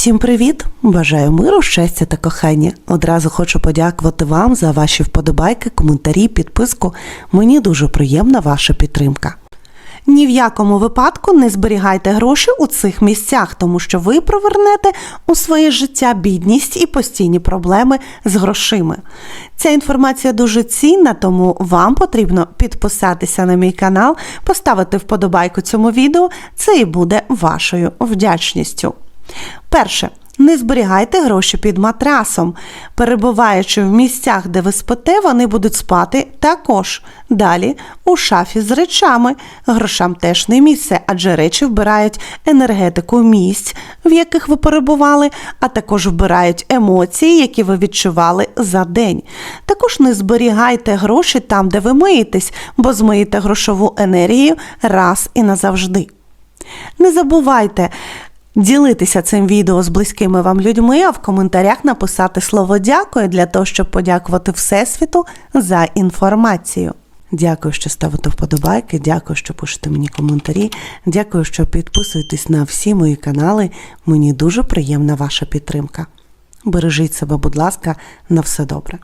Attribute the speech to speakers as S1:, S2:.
S1: Всім привіт! Бажаю миру, щастя та кохання. Одразу хочу подякувати вам за ваші вподобайки, коментарі, підписку. Мені дуже приємна ваша підтримка. Ні в якому випадку не зберігайте гроші у цих місцях, тому що ви привернете у своє життя бідність і постійні проблеми з грошима. Ця інформація дуже цінна, тому вам потрібно підписатися на мій канал, поставити вподобайку цьому відео. Це і буде вашою вдячністю. Перше. Не зберігайте гроші під матрасом. Перебуваючи в місцях, де ви спите, вони будуть спати також. Далі у шафі з речами. Грошам теж не місце, адже речі вбирають енергетику місць, в яких ви перебували, а також вбирають емоції, які ви відчували за день. Також не зберігайте гроші там, де ви миєтесь, бо змиєте грошову енергію раз і назавжди. Не забувайте ділитися цим відео з близькими вам людьми, а в коментарях написати слово дякую для того, щоб подякувати Всесвіту за інформацію. Дякую, що ставите вподобайки, дякую, що пишете мені коментарі, дякую, що підписуєтесь на всі мої канали. Мені дуже приємна ваша підтримка. Бережіть себе, будь ласка, на все добре.